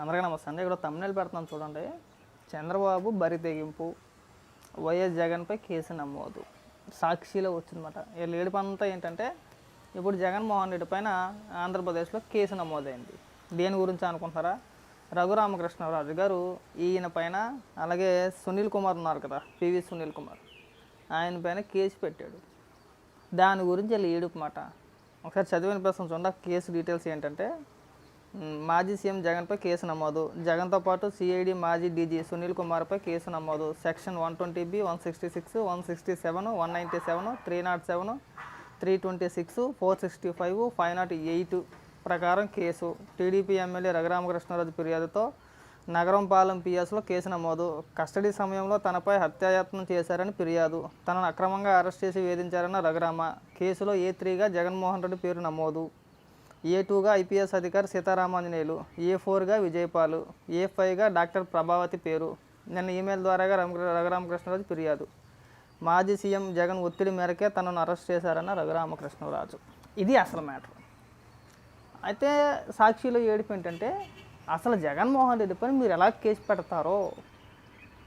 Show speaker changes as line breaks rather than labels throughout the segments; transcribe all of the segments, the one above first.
అందరికీ నమస్తే. అండి ఇక్కడ తమిళ పెడతాను చూడండి. చంద్రబాబు బరి తెగింపు వైఎస్ జగన్పై కేసు నమోదు. సాక్షిలో వచ్చిందన్నమాట. ఈ ఏడుపు ఏంటంటే ఇప్పుడు జగన్మోహన్ రెడ్డి పైన ఆంధ్రప్రదేశ్లో కేసు నమోదైంది. దేని గురించి అనుకుంటున్నారా? రఘురామకృష్ణరాజు గారు ఈయన పైన అలాగే సునీల్ కుమార్ ఉన్నారు కదా పివి సునీల్ కుమార్. ఆయన పైన కేసు పెట్టాడు. దాని గురించి వెళ్ళి ఏడుపు మాట. ఒకసారి చదివిన ప్రశ్న చూడండి. ఆ కేసు డీటెయిల్స్ ఏంటంటే మాజీ సీఎం జగన్పై కేసు నమోదు. జగన్తో పాటు సిఐడి మాజీ డీజీ సునీల్ కుమార్పై కేసు నమోదు. Section one twenty B one sixty six one sixty seven one ninety seven three nought seven three twenty six four sixty five five nought eight ప్రకారం కేసు. టీడీపీ ఎమ్మెల్యే రఘురామకృష్ణరాజు ఫిర్యాదుతో నగరం పాలెం పిఎస్లో కేసు నమోదు. కస్టడీ సమయంలో తనపై హత్యాయత్నం చేశారని ఫిర్యాదు. తనను అక్రమంగా అరెస్ట్ చేసి వేధించారన్న రఘురామ. కేసులో ఏ త్రీగా జగన్మోహన్ రెడ్డి పేరు నమోదు. ఏ టూగా ఐపీఎస్ అధికారి సీతారామాంజనేయులు ఏ ఫోర్గా విజయపాలు ఏ ఫైవ్గా డాక్టర్ ప్రభావతి పేరు. నిన్న ఈమెయిల్ ద్వారాగా రఘు రఘురామకృష్ణరాజు ఫిర్యాదు. మాజీ సీఎం జగన్ ఒత్తిడి మేరకే తనను అరెస్ట్ చేశారన్న రఘురామకృష్ణరాజు. ఇది అసలు మ్యాటర్. అయితే సాక్షిలో ఏడుపు ఏంటంటే అసలు జగన్మోహన్ రెడ్డి పని మీరు ఎలా కేసు పెడతారో?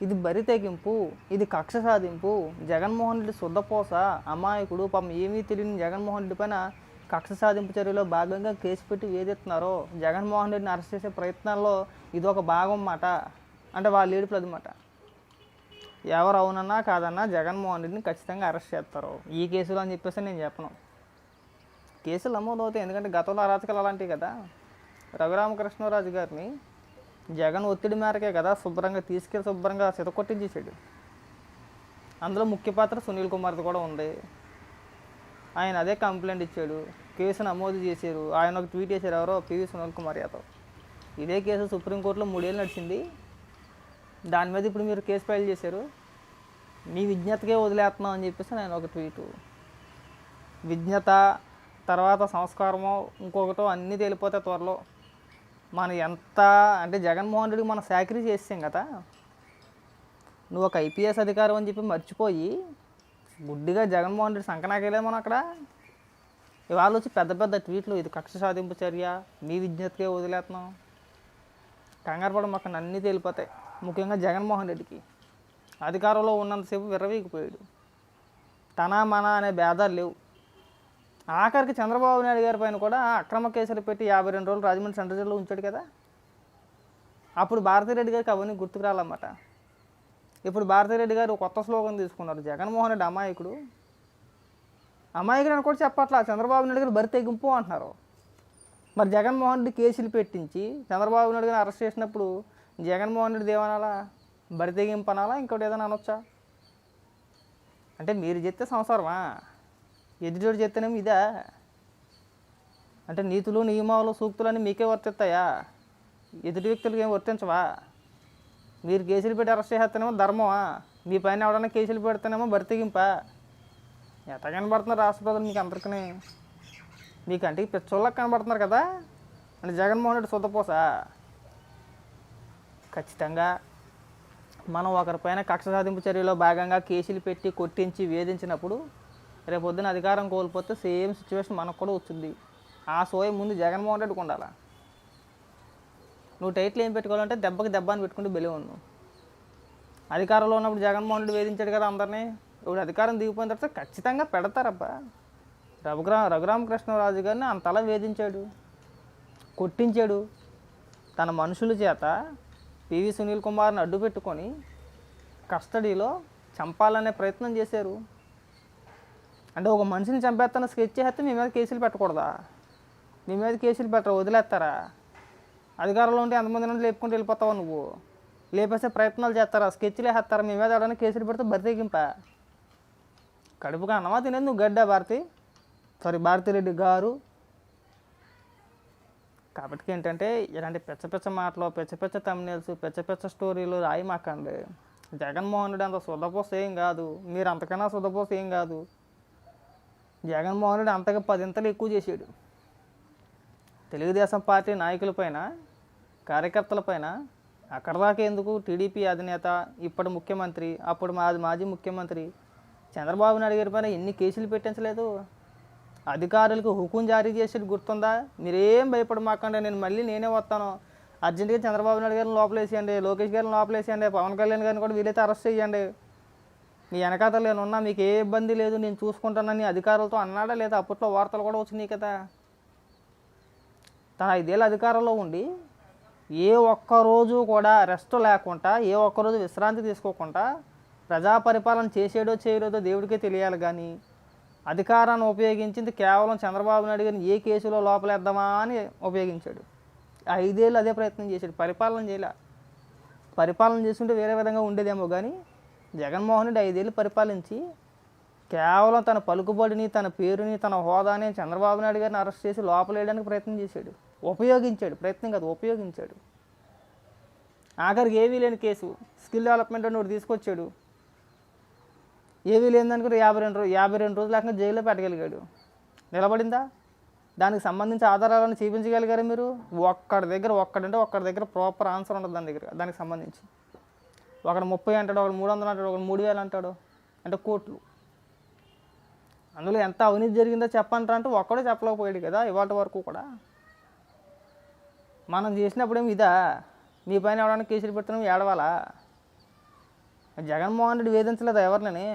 ఇది బరి తెగింపు ఇది కక్ష సాధింపు. జగన్మోహన్ రెడ్డి శుద్ధపోస అమాయకుడు పాపం ఏమీ తెలియని జగన్మోహన్ రెడ్డి పైన కక్ష సాధింపు చర్యలో భాగంగా కేసు పెట్టి వేదెత్తున్నారో జగన్మోహన్ రెడ్డిని అరెస్ట్ చేసే ప్రయత్నాల్లో ఇది ఒక భాగం మాట. అంటే వాళ్ళ ఏడుపులు అదన్నమాట ఎవరు అవునన్నా కాదన్నా జగన్మోహన్ రెడ్డిని ఖచ్చితంగా అరెస్ట్ చేస్తారు. ఈ కేసులో అని చెప్పేసి నేను చెప్పను. కేసులు నమోదవుతాయి ఎందుకంటే గతంలో అరాచకాలు అలాంటివి కదా. రఘురామకృష్ణరాజు గారిని జగన్ ఒత్తిడి మేరకే కదా శుభ్రంగా తీసుకెళ్ళి శుభ్రంగా సితకొట్టించేసాడు అందులో ముఖ్య పాత్ర సునీల్ కుమార్ది కూడా ఉంది. ఆయన అదే కంప్లైంట్ ఇచ్చాడు. కేసు నమోదు చేశారు. ఆయన ఒక ట్వీట్ చేశారు ఎవరో? పివి సునీల్ కుమార్ యాదవ్. ఇదే కేసు సుప్రీంకోర్టులో మూడేళ్ళు నడిచింది. దాని మీద ఇప్పుడు మీరు కేసు ఫైల్ చేశారు. మీ విజ్ఞతకే వదిలేస్తున్నాం అని చెప్పేసి నేను ఒక ట్వీటు విజ్ఞత తర్వాత సంస్కారమో ఇంకొకటో అన్నీ తేలిపోతే త్వరలో. మనం ఎంత అంటే జగన్మోహన్ రెడ్డికి మనం సాకరీ చేసాం కదా. నువ్వు ఒక ఐపీఎస్ అధికారం అని చెప్పి మర్చిపోయి గుడ్డిగా జగన్మోహన్ రెడ్డి సంకనాకేలే మనం అక్కడ. ఇవాళ వచ్చి పెద్ద పెద్ద ట్వీట్లు ఇది కక్ష సాధింపు చర్య మీ విజ్ఞతకే వదిలేస్తున్నాం కంగారు పడడం మాకు అన్నీ తేలిపోతాయి. ముఖ్యంగా జగన్మోహన్ రెడ్డికి. అధికారంలో ఉన్నంతసేపు విర్రవీకిపోయాడు తన మన అనే భేదాలు లేవు. ఆఖరికి చంద్రబాబు నాయుడు గారి పైన కూడా అక్రమ కేసులు పెట్టి యాభై రెండు రోజులు రాజమండ్రి సెంటర్ జైల్లో ఉంచాడు కదా. అప్పుడు భారతిరెడ్డి గారికి అవన్నీ గుర్తుకు రాలన్నమాట. ఇప్పుడు భారతిరెడ్డి గారు కొత్త స్లోగన్ తీసుకున్నారు. జగన్మోహన్ రెడ్డి అమాయకుడు. అమాయకుడు అని కూడా చెప్పట్లా. చంద్రబాబు నాయుడు గారు బరి తెగింపు అంటున్నారు. మరి జగన్మోహన్ రెడ్డి కేసులు పెట్టించి చంద్రబాబు నాయుడు గారిని అరెస్ట్ చేసినప్పుడు జగన్మోహన్ రెడ్డి దేవనాలా బరి తెగింపు అనాలా? ఇంకోటి ఏదైనా అనొచ్చా? అంటే మీరు చెప్తే సంసారమా? ఎదుటోడు చెప్తేనేమి ఇదా? అంటే నీతులు నియమాలు సూక్తులు మీకే వర్తిస్తాయా? ఎదుటి వ్యక్తులకి ఏం వర్తించవా? మీరు కేసులు పెట్టి అరెస్ట్ చేస్తేనేమో ధర్మమా? మీ పైన ఎవడన్నా కేసులు పెడితేనేమో బరితెగింపా? ఎట్ట కనబడుతున్నారు రాష్ట్ర ప్రజలు మీకు అందరికీ? మీకు అంటే పిచ్చోళ్ళకి కనబడుతున్నారు కదా? అంటే జగన్మోహన్ రెడ్డి శుద్ధపోసా ఖచ్చితంగా మనం ఒకరిపైన కక్ష సాధింపు చర్యలో భాగంగా కేసులు పెట్టి కొట్టించి వేధించినప్పుడు రేపొద్దున అధికారం కోల్పోతే సేమ్ సిచ్యువేషన్ మనకు కూడా వచ్చింది. ఆ సోయ ముందు జగన్మోహన్ రెడ్డికి ఉండాలా? నువ్వు టైట్లు ఏం పెట్టుకోవాలంటే దెబ్బకి దెబ్బ అని పెట్టుకుంటే బెలి ఉన్నావు అధికారంలో ఉన్నప్పుడు జగన్మోహన్ రెడ్డి వేధించాడు కదా అందరినీ. ఇప్పుడు అధికారం దిగిపోయిన తర్వాత ఖచ్చితంగా పెడతారబ్బా. రఘురా రఘురామకృష్ణరాజు గారిని అంతలా వేధించాడు. కొట్టించాడు. తన మనుషుల చేత పివి సునీల్ కుమార్ని అడ్డు పెట్టుకొని కస్టడీలో చంపాలనే ప్రయత్నం చేశారు. అంటే ఒక మనిషిని చంపేస్తాను స్కెచ్ చేస్తే మీ మీద కేసులు పెట్టకూడదా? మీ మీద కేసులు పెట్టరు? వదిలేస్తారా? అధికారంలో ఉంటే ఎంతమంది నుండి లేపుకుంటూ వెళ్ళిపోతావు నువ్వు? లేపేసే ప్రయత్నాలు చేస్తారా? స్కెచ్లు వేస్తారా? మీ మీద ఎవరైనా కేసులు పెడితే బరితెగింప కడుపుగా అన్నమా తినేది నువ్వు గడ్డ భారతి? సారీ భారతిరెడ్డి గారు. కాబట్టి ఏంటంటే ఇలాంటి పెచ్చ పెచ్చ మాటలు పెచ్చ పెచ్చ తమ్నేల్స్ పెచ్చ పెచ్చ స్టోరీలు రాయి మాకండి జగన్మోహన్ రెడ్డి అంత శుద్ధపోస ఏం కాదు. మీరు అంతకన్నా శుద్ధపోస ఏం కాదు. జగన్మోహన్ రెడ్డి అంతగా పదింతలు ఎక్కువ చేసాడు తెలుగుదేశం పార్టీ నాయకులపైన కార్యకర్తలపైన అక్కడ దాకా ఎందుకు టీడీపీ అధినేత ఇప్పటి ముఖ్యమంత్రి అప్పుడు మాది మాజీ ముఖ్యమంత్రి చంద్రబాబు నాయుడు గారి పైన ఎన్ని కేసులు పెట్టించలేదు? అధికారులకు హుకుం జారీ చేసేది గుర్తుందా? మీరేం భయపడమాకండి నేను మళ్ళీ నేనే వస్తాను. అర్జెంటుగా చంద్రబాబు నాయుడు గారిని లోపలేసేయండి లోకేష్ గారిని లోపలేసేయండి పవన్ కళ్యాణ్ గారిని కూడా వీలైతే అరెస్ట్ చేయండి. మీ వెనకాతలు నేను ఉన్నా మీకు ఏ ఇబ్బంది లేదు నేను చూసుకుంటానని అధికారులతో అన్నాడా లేదా? అప్పట్లో వార్తలు కూడా వచ్చినాయి కదా. తన ఐదేళ్ళ అధికారంలో ఉండి ఏ ఒక్క రోజు కూడా రెస్ట్ లేకుండా ఏ ఒక్క రోజు విశ్రాంతి తీసుకోకుండా ప్రజా పరిపాలన చేసేడో చేయలేదో దేవుడికే తెలియాలి కానీ అధికారాన్ని ఉపయోగించింది కేవలం చంద్రబాబు నాయుడు గారిని ఏ కేసులో లోపలేద్దామా అని ఉపయోగించాడు. ఐదేళ్ళు అదే ప్రయత్నం చేశాడు. పరిపాలన చేయలే. పరిపాలన చేస్తుంటే వేరే విధంగా ఉండేదేమో కానీ జగన్మోహన్ రెడ్డి ఐదేళ్ళు పరిపాలించి కేవలం తన పలుకుబడిని తన పేరుని తన హోదాని చంద్రబాబు నాయుడు గారిని అరెస్ట్ చేసి లోపలేయడానికి ప్రయత్నం చేశాడు. ఉపయోగించాడు ప్రయత్నం కాదు ఉపయోగించాడు. ఆఖరికి ఏవీ లేని కేసు స్కిల్ డెవలప్మెంట్ అని ఒకటి తీసుకొచ్చాడు. ఏవీ లేదనుకుంటే యాభై రెండు రోజు యాభై రెండు రోజులు లేకుండా జైల్లో పెట్టగలిగాడు. నిలబడిందా? దానికి సంబంధించి ఆధారాలను చూపించగలిగారు మీరు? ఒక్కడి దగ్గర ఒక్కడంటే ఒక్కడి దగ్గర ప్రాపర్ ఆన్సర్ ఉండదు దాని దగ్గర దానికి సంబంధించి. ఒకడు ముప్పై అంటాడు ఒకడు మూడు వందలు అంటాడు ఒకడు మూడు వేలు అంటాడు అంటే కోట్లు. అందులో ఎంత అవినీతి జరిగిందో చెప్పంటారా అంటే ఒక్కడే చెప్పలేకపోయాడు కదా ఇవాళ వరకు కూడా. మనం చేసినప్పుడేమో ఇదా? మీ పైన ఎవడానికి కేసులు పెడుతున్నాం ఏడవాలా? జగన్మోహన్ రెడ్డి వేధించలేదు ఎవరినని?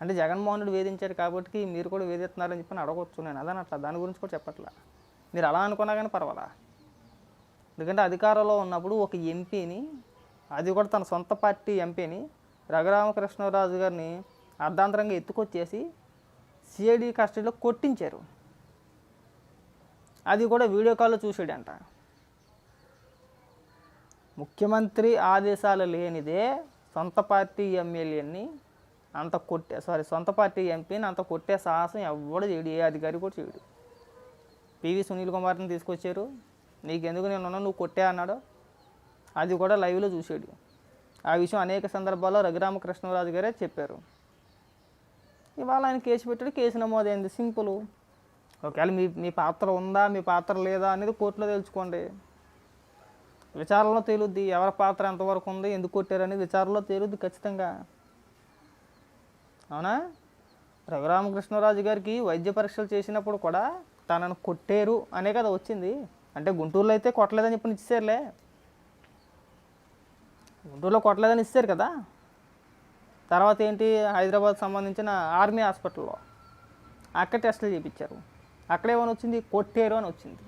అంటే జగన్మోహన్ రెడ్డి వేధించారు కాబట్టి మీరు కూడా వేధిస్తున్నారని చెప్పి అడగవచ్చు నేను. అదని అట్లా. దాని గురించి కూడా చెప్పట్లా. మీరు అలా అనుకున్నా కానీ పర్వాలా? ఎందుకంటే అధికారంలో ఉన్నప్పుడు ఒక ఎంపీని అది కూడా తన సొంత పార్టీ ఎంపీని రఘురామకృష్ణరాజు గారిని అర్ధాంతరంగా ఎత్తుకొచ్చేసి సిఐడి కస్టడీలో కొట్టించారు. అది కూడా వీడియో కాల్లో చూసాడంట. ముఖ్యమంత్రి ఆదేశాలు లేనిదే సొంత పార్టీ ఎమ్మెల్యేని అంత కొట్టే సారీ సొంత పార్టీ ఎంపీని అంత కొట్టే సాహసం ఎవడు చేయడు. ఏ అధికారి కూడా చేయడు. పివి సునీల్ కుమార్ని తీసుకొచ్చారు. నీకెందుకు నేను ఉన్నా నువ్వు కొట్టే అన్నాడు. అది కూడా లైవ్లో చూసాడు. ఆ విషయం అనేక సందర్భాల్లో రఘురామకృష్ణరాజు గారే చెప్పారు. ఇవాళ ఆయన కేసు పెట్టాడు కేసు నమోదైంది. సింపుల్. ఒకవేళ మీ మీ పాత్ర ఉందా మీ పాత్ర లేదా అనేది కోర్టులో తెలుసుకోండి. విచారణలో తేలుద్ది ఎవరి పాత్ర ఎంతవరకు ఉంది ఎందుకు కొట్టారు అనేది విచారణలో తేలుద్ది ఖచ్చితంగా. అవునా? రఘురామకృష్ణరాజు గారికి వైద్య పరీక్షలు చేసినప్పుడు కూడా తనను కొట్టారు అనే కదా వచ్చింది. అంటే గుంటూరులో అయితే కొట్టలేదని చెప్పి ఇచ్చారులే గుంటూరులో కొట్టలేదని ఇచ్చారు కదా. తర్వాత ఏంటి? హైదరాబాద్ సంబంధించిన ఆర్మీ హాస్పిటల్లో అక్కడ టెస్టులు చేయించారు అక్కడేమని వచ్చింది? కొట్టేరు అని వచ్చింది.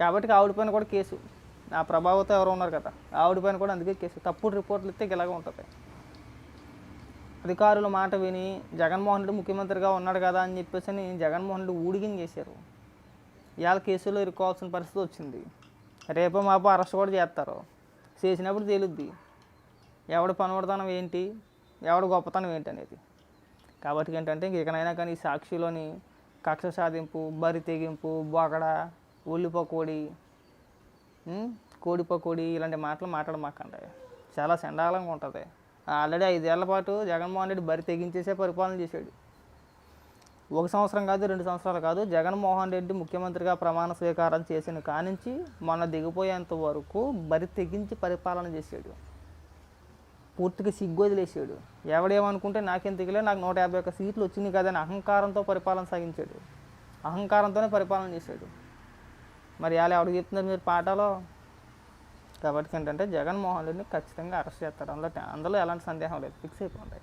కాబట్టి ఆవిడ పైన కూడా కేసు. నా ప్రభావత ఎవరు ఉన్నారు కదా ఆవిడ పైన కూడా అందుకే కేసు. తప్పుడు రిపోర్ట్లు ఇస్తే ఇలాగే ఉంటుంది. అధికారుల మాట విని జగన్మోహన్ రెడ్డి ముఖ్యమంత్రిగా ఉన్నాడు కదా అని చెప్పేసి అని జగన్మోహన్ రెడ్డి ఊడిగిన చేశారు. ఇవాళ కేసులో ఇరుక్కోవాల్సిన పరిస్థితి వచ్చింది. రేపో మాపో అరెస్ట్ కూడా చేస్తారు. చేసినప్పుడు తేలుద్ది. ఎవడు పనవడతనం ఏంటి? ఎవడు గొప్పతనం ఏంటి అనేది. కాబట్టి ఏంటంటే ఇంకెక్కడైనా కానీ సాక్షిలోని కక్ష సాధింపు బరి తెగింపు బొగడ ఉల్లి పకోడి కోడి పకోడి ఇలాంటి మాటలు మాట్లాడమాకండి. చాలా చండాలంగా ఉంటుంది. ఆల్రెడీ ఐదేళ్ళ పాటు జగన్మోహన్ రెడ్డి బరి తెగించేసే పరిపాలన చేశాడు. ఒక సంవత్సరం కాదు రెండు సంవత్సరాలు కాదు జగన్మోహన్ రెడ్డి ముఖ్యమంత్రిగా ప్రమాణ స్వీకారం చేసిన కానించి మొన్న దిగిపోయేంత వరకు బరి తెగించి పరిపాలన చేశాడు. పూర్తిగా సిగ్గు వదిలేసాడు. ఎవడేమనుకుంటే నాకేం దిగలే నాకు నూట యాభై ఒక్క సీట్లు వచ్చినాయి కదని అహంకారంతో పరిపాలన సాగించాడు. అహంకారంతోనే పరిపాలన చేశాడు. మరి అలా ఎవడు చెప్తున్నారు మీరు పాటలో? కాబట్టి ఏంటంటే జగన్మోహన్ రెడ్డిని ఖచ్చితంగా అరెస్ట్ చేస్తారు అందులో అందులో ఎలాంటి సందేహం లేదు. ఫిక్స్ అయిపోయింది.